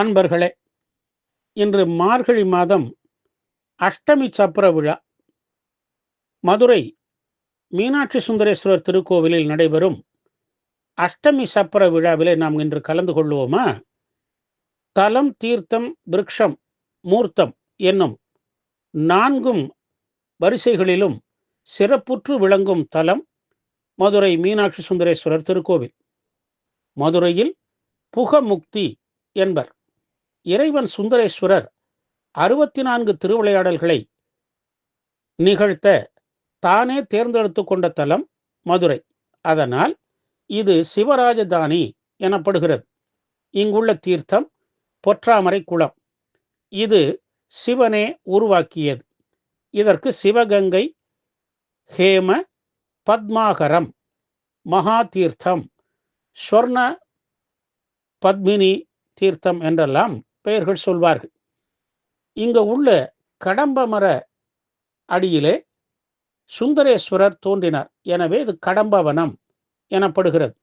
அன்பர்களே இன்று மார்கழி மாதம் அஷ்டமி சப்பர விழா. மதுரை மீனாட்சி சுந்தரேஸ்வரர் திருக்கோவிலில் நடைபெறும் அஷ்டமி சப்பர விழாவிலே நாம் இன்று கலந்து கொள்வோமா? தலம் தீர்த்தம் விருக்ஷம் மூர்த்தம் என்னும் நான்கும் வரிசைகளிலும் சிறப்புற்று விளங்கும் தலம் மதுரை மீனாட்சி சுந்தரேஸ்வரர் திருக்கோவில். மதுரையில் புகமுக்தி என்பர். இறைவன் சுந்தரேஸ்வரர் அறுபத்தி நான்கு திருவிளையாடல்களை நிகழ்த்த தானே தேர்ந்தெடுத்து கொண்ட தலம் மதுரை. அதனால் இது சிவராஜதானி எனப்படுகிறது. இங்குள்ள தீர்த்தம் பொற்றாமரை குளம். இது சிவனே உருவாக்கியது. இதற்கு சிவகங்கை ஹேம பத்மாகரம் மகா தீர்த்தம் ஸ்வர்ண பத்மினி தீர்த்தம் என்றெல்லாம் பெயர்கள் சொல்வார்கள். இங்கு உள்ள கடம்ப மர அடியிலே சுந்தரேஸ்வரர் தோன்றினார். எனவே இது கடம்ப வனம் எனப்படுகிறது.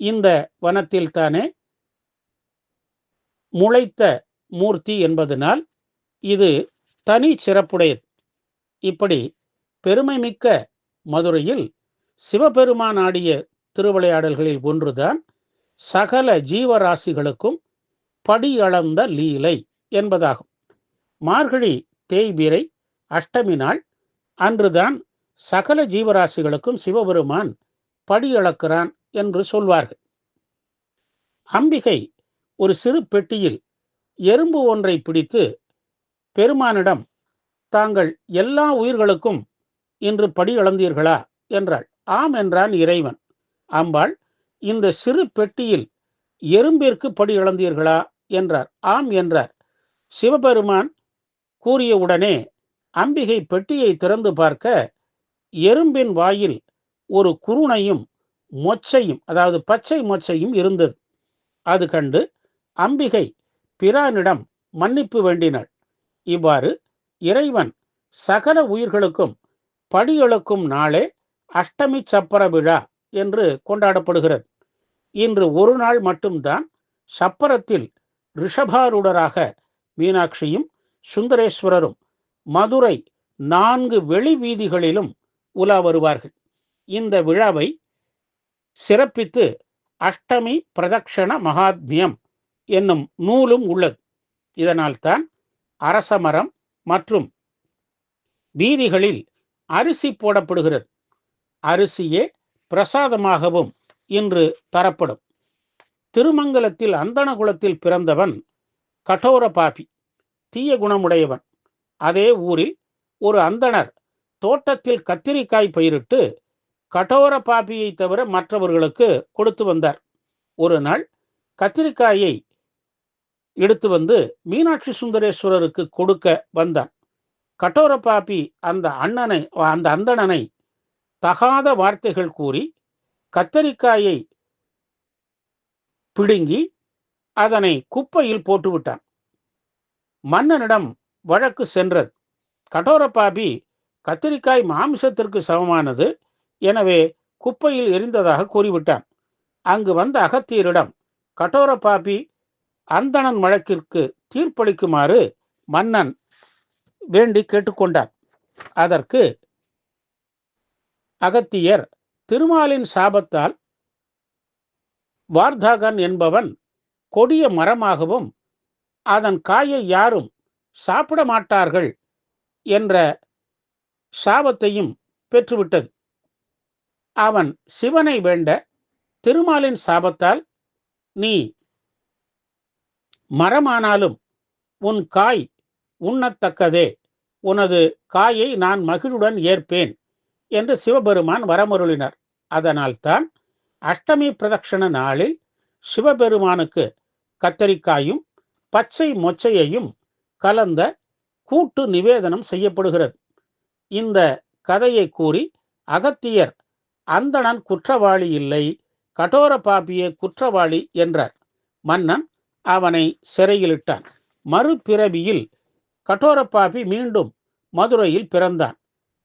இந்த வனத்தில் தானே முளைத்த மூர்த்தி என்பதனால் இது தனி சிறப்புடையது. இப்படி பெருமைமிக்க மதுரையில் சிவபெருமான் ஆடிய திருவிளையாடல்களில் ஒன்றுதான் சகல ஜீவராசிகளுக்கும் படியளந்த லீலை என்பதாகும். மார்கழி தேய்பிரை அஷ்டமி நாள். அன்றுதான் சகல ஜீவராசிகளுக்கும் சிவபெருமான் படியளக்கிறான் என்று சொல்வார்கள். அம்பிகை ஒரு சிறு பெட்டியில் எறும்பு ஒன்றை பிடித்து பெருமானிடம் தாங்கள் எல்லா உயிர்களுக்கும் இன்று படி அளந்தீர்களா என்றாள். ஆம் என்றான் இறைவன். அம்பாள் இந்த சிறு பெட்டியில் எறும்பிற்கு படியளந்தீர்களா? என்றார். ஆம் என்றார். சிவபெருமான் கூறிய உடனே அம்பிகை பெட்டியை திறந்து பார்க்க எறும்பின் வாயில் ஒரு குருணையும் மொச்சையும் அதாவது பச்சை மொச்சையும் இருந்தது. அது கண்டு அம்பிகை பிரானிடம் மன்னிப்பு வேண்டினாள். இவ்வாறு இறைவன் சகல உயிர்களுக்கும் படியெழுக்கும் நாளே அஷ்டமி சப்பர விழா என்று கொண்டாடப்படுகிறது. இன்று ஒரு நாள் மட்டும்தான் சப்பரத்தில் ரிஷபாரூடராக மீனாட்சியும் சுந்தரேஸ்வரரும் மதுரை நான்கு வெளி வீதிகளிலும் உலா வருவார்கள். இந்த விழாவை சிறப்பித்து அஷ்டமி பிரதக்ஷண மகாத்மியம் என்னும் நூலும் உள்ளது. இதனால்தான் அரசமரம் மற்றும் வீதிகளில் அரிசி போடப்படுகிறது. அரிசியே பிரசாதமாகவும் இன்று தரப்படும். திருமங்கலத்தில் அந்தணகுலத்தில் பிறந்தவன் கடோர பாபி தீய குணமுடையவன். அதே ஊரில் ஒரு அந்தணர் தோட்டத்தில் கத்திரிக்காய் பயிரிட்டு கடோர பாபியை தவிர மற்றவர்களுக்கு கொடுத்து வந்தார். ஒரு நாள் கத்திரிக்காயை எடுத்து வந்து மீனாட்சி சுந்தரேஸ்வரருக்கு கொடுக்க வந்தான். கடோர பாபி அந்த அண்ணனை அந்த அந்தணனை தகாத வார்த்தைகள் கூறி கத்தரிக்காயை பிடுங்கி அதனை குப்பையில் போட்டுவிட்டான். மன்னனிடம் வழக்கு சென்றது. கடோரப்பாபி கத்திரிக்காய் மாமிசத்திற்கு சமமானது எனவே குப்பையில் எரிந்ததாக கூறிவிட்டான். அங்கு வந்த அகத்தியரிடம் கடோரப்பாபி அந்தணன் வழக்கிற்கு தீர்ப்பளிக்குமாறு மன்னன் வேண்டி கேட்டுக்கொண்டார் அதற்கு அகத்தியர் திருமாலின் சாபத்தால் வார்தாகன் என்பவன் கொடிய மரமாகவும் அதன் காயை யாரும் சாப்பிட மாட்டார்கள் என்ற சாபத்தையும் பெற்றுவிட்டது. அவன் சிவனை வேண்ட திருமாலின் சாபத்தால் நீ மரமானாலும் உன் காய் உண்ணத்தக்கதே உனது காயை நான் மகிழுடன் ஏற்பேன் என்று சிவபெருமான் வரமருளினார். அதனால்தான் அஷ்டமி பிரதட்சண நாளில் சிவபெருமானுக்கு கத்தரிக்காயும் பச்சை மொச்சையையும் கலந்த கூட்டு நிவேதனம் செய்யப்படுகிறது. இந்த கதையை கூறி அகத்தியர் அந்தணன் குற்றவாளி இல்லை கடோர பாபியே குற்றவாளி என்றார். மன்னன் அவனை சிறையிலிட்டான். மறுபிறவியில் கடோரப்பாபி மீண்டும் மதுரையில் பிறந்தான்.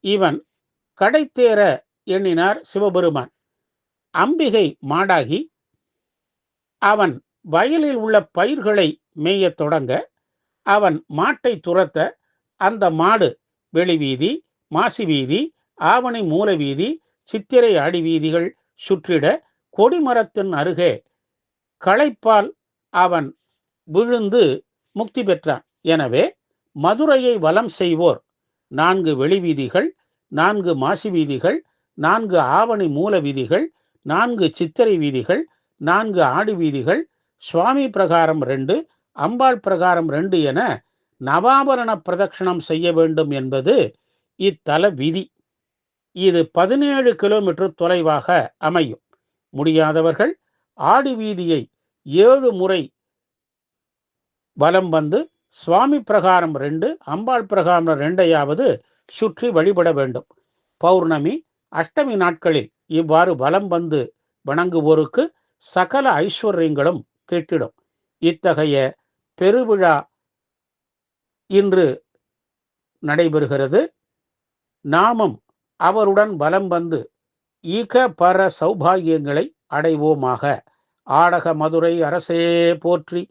இவன் கடைத்தேற எண்ணினார் சிவபெருமான். அம்பிகை மாடாகி அவன் வயலில் உள்ள பயிர்களை மேயத் தொடங்க அவன் மாட்டை துரத்த அந்த மாடு வெளிவீதி மாசி வீதி ஆவணி மூல வீதி சித்திரை அடி வீதிகள் சுற்றிட கொடிமரத்தின் அருகே களைப்பால் அவன் விழுந்து முக்தி பெற்றான். எனவே மதுரையை வலம் செய்வோர் நான்கு வெளிவீதிகள் நான்கு மாசி வீதிகள் நான்கு ஆவணி மூல வீதிகள் நான்கு சித்திரை வீதிகள் நான்கு ஆடு வீதிகள் சுவாமி பிரகாரம் ரெண்டு அம்பாள் பிரகாரம் ரெண்டு என நவாபரண பிரதட்சணம் செய்ய வேண்டும் என்பது இத்தல விதி. இது பதினேழு கிலோமீட்டர் தொலைவாக அமையும். முடியாதவர்கள் ஆடி வீதியை ஏழு முறை வலம் வந்து சுவாமி பிரகாரம் ரெண்டு அம்பாள் பிரகாரம் ரெண்டையாவது சுற்றி வழிபட வேண்டும். பௌர்ணமி அஷ்டமி நாட்களில் இவ்வாறு வலம் வந்து வணங்குவோருக்கு சகல ஐஸ்வர்யங்களும் கிட்டிடும். இத்தகைய பெருவிழா இன்று நடைபெறுகிறது. நாமும் அவருடன் வலம் வந்து ஈக பர சௌபாகியங்களை அடைவோமாக. ஆடக மதுரை அரசே போற்றி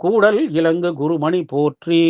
கூடல் இலங்கு குருமணி போற்றி.